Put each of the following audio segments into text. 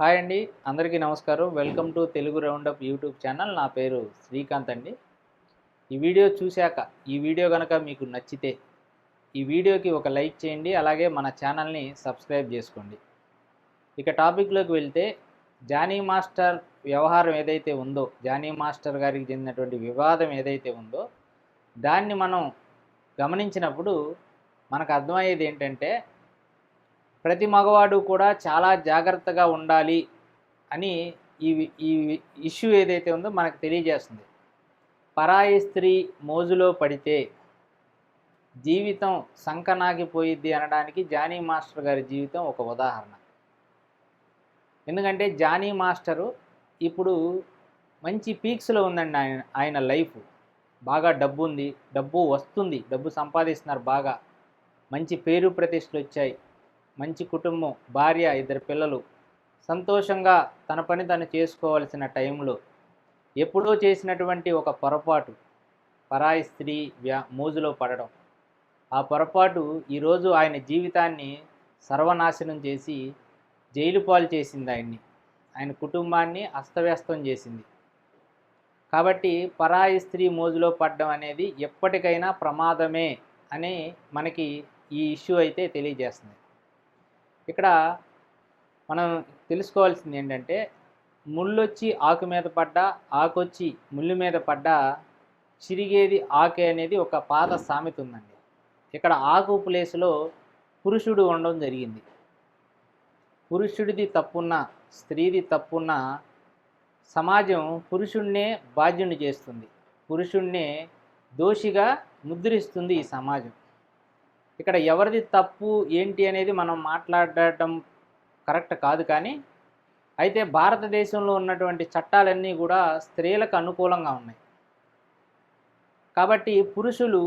Hi అండి అందరికీ నమస్కారం. Welcome to Telugu roundup YouTube channel. నా పేరు శ్రీకాంత్ అండి. ఈ వీడియో చూశాక ఈ వీడియో కనుక మీకు నచ్చితే ఈ వీడియోకి ఒక లైక్ చేయండి అలాగే మన ఛానల్ని సబ్స్క్రైబ్ చేసుకోండి. ఇక టాపిక్లోకి వెళ్తే జానీ మాస్టర్ వ్యవహారం ఏదైతే ఉందో జానీ మాస్టర్ గారికి చెందినటువంటి వివాదం ఏదైతే ఉందో దాన్ని మనం గమనించినప్పుడు మనకు అర్థమయ్యేది ఏంటంటే ప్రతి మగవాడు కూడా చాలా జాగ్రత్తగా ఉండాలి అని ఈ ఈ ఇష్యూ ఏదైతే ఉందో మనకు తెలియజేస్తుంది. పరాయి స్త్రీ మోజులో పడితే జీవితం సంకనాగిపోయిద్ది అనడానికి జానీ మాస్టర్ గారి జీవితం ఒక ఉదాహరణ. ఎందుకంటే జానీ మాస్టరు ఇప్పుడు మంచి పీక్స్లో ఉందండి ఆయన ఆయన లైఫ్. బాగా డబ్బు ఉంది డబ్బు వస్తుంది డబ్బు సంపాదిస్తున్నారు బాగా. మంచి పేరు ప్రతిష్టలు వచ్చాయి. మంచి కుటుంబం భార్య ఇద్దరు పిల్లలు సంతోషంగా తన పని తను చేసుకోవాల్సిన టైంలో ఎప్పుడో చేసినటువంటి ఒక పొరపాటు పరాయి స్త్రీ వ్యా మోజులో పడడం. ఆ పొరపాటు ఈరోజు ఆయన జీవితాన్ని సర్వనాశనం చేసి జైలు పాలు చేసింది ఆయన్ని. ఆయన కుటుంబాన్ని అస్తవ్యస్తం చేసింది. కాబట్టి పరాయి స్త్రీ మోజులో పడడం అనేది ఎప్పటికైనా ప్రమాదమే అని మనకి ఈ ఇష్యూ అయితే తెలియజేస్తుంది. ఇక్కడ మనం తెలుసుకోవాల్సింది ఏంటంటే ముళ్ళొచ్చి ఆకు మీద పడ్డ ఆకొచ్చి ముళ్ళు మీద పడ్డ చిరిగేది ఆకే అనేది ఒక పాత సామెత ఉందండి. ఇక్కడ ఆకు ప్లేస్లో పురుషుడు ఉండడం జరిగింది. పురుషుడిది తప్పున్న స్త్రీది తప్పున్న సమాజం పురుషుణ్ణే బాధ్యుని చేస్తుంది. పురుషుణ్ణే దోషిగా ముద్రిస్తుంది ఈ సమాజం. ఇక్కడ ఎవరిది తప్పు ఏంటి అనేది మనం మాట్లాడటం కరెక్ట్ కాదు కానీ అయితే భారతదేశంలో ఉన్నటువంటి చట్టాలన్నీ కూడా స్త్రీలకు అనుకూలంగా ఉన్నాయి. కాబట్టి పురుషులు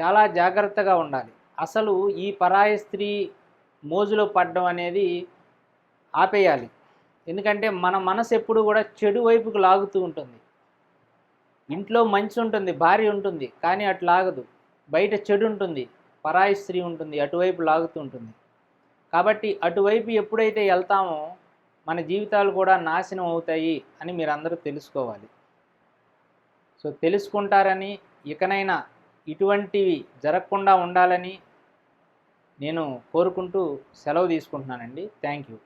చాలా జాగ్రత్తగా ఉండాలి. అసలు ఈ పరాయి స్త్రీ మోజులో పడడం అనేది ఆపేయాలి. ఎందుకంటే మన మనసు ఎప్పుడు కూడా చెడు వైపుకు లాగుతూ ఉంటుంది. ఇంట్లో మంచి ఉంటుంది భార్య ఉంటుంది కానీ అటు లాగదు. బయట చెడు ఉంటుంది. పరాయి స్త్రీ ఉంటుంది అటువైపు లాగుతూ ఉంటుంది. కాబట్టి అటువైపు ఎప్పుడైతే వెళ్తామో మన జీవితాలు కూడా నాశనం అవుతాయి అని మీరందరూ తెలుసుకోవాలి. సో తెలుసుకుంటారని ఇకనైనా ఇటువంటివి జరగకుండా ఉండాలని నేను కోరుకుంటూ సెలవు తీసుకుంటున్నానండి. Thank you.